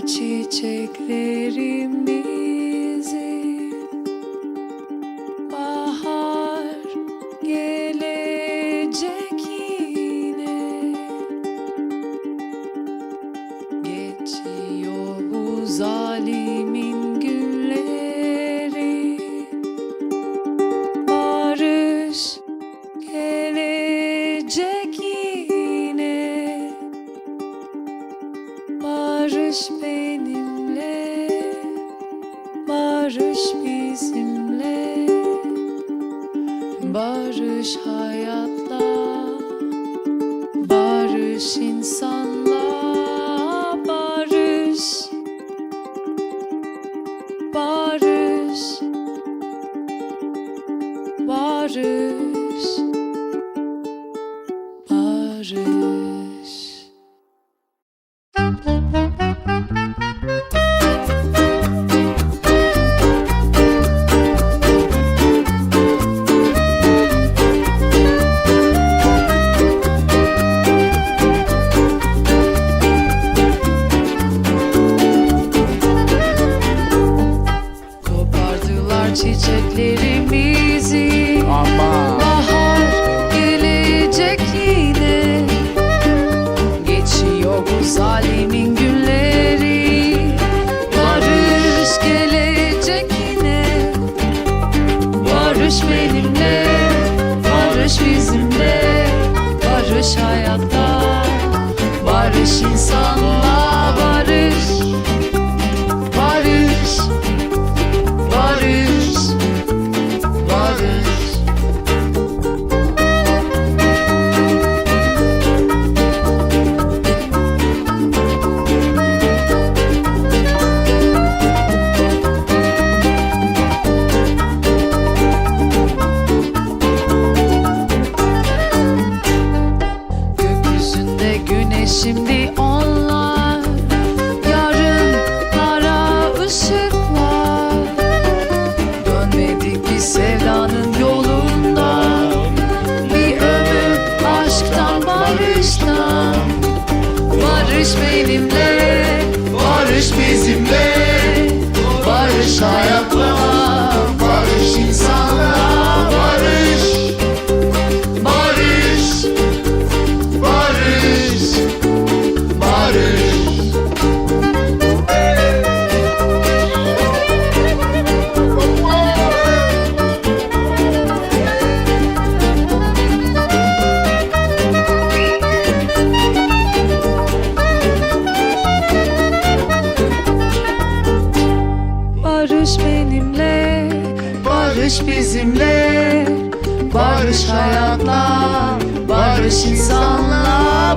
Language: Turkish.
çiçeklerimizi Bahar gelecek yine. Geçiyor bu zalimin Barış benimle Barış bizimle. Barış hayatla Barış insanla Barış Barış Barış çiçeklerimizi. Ama Bahar gelecek yine. Geçiyor bu zalimin günleri. Barış gelecek yine. Barış benimle Barış bizimle. Barış hayatta Barış insanla şimdi onlar Yarınlara ışıklar. Dönmedik bir sevdanın yolunda. Bir ömür aşktan barıştan. Barış benimle Barış bizimle. Barış hayatla Barış bizimle Barış hayatla Barış insanla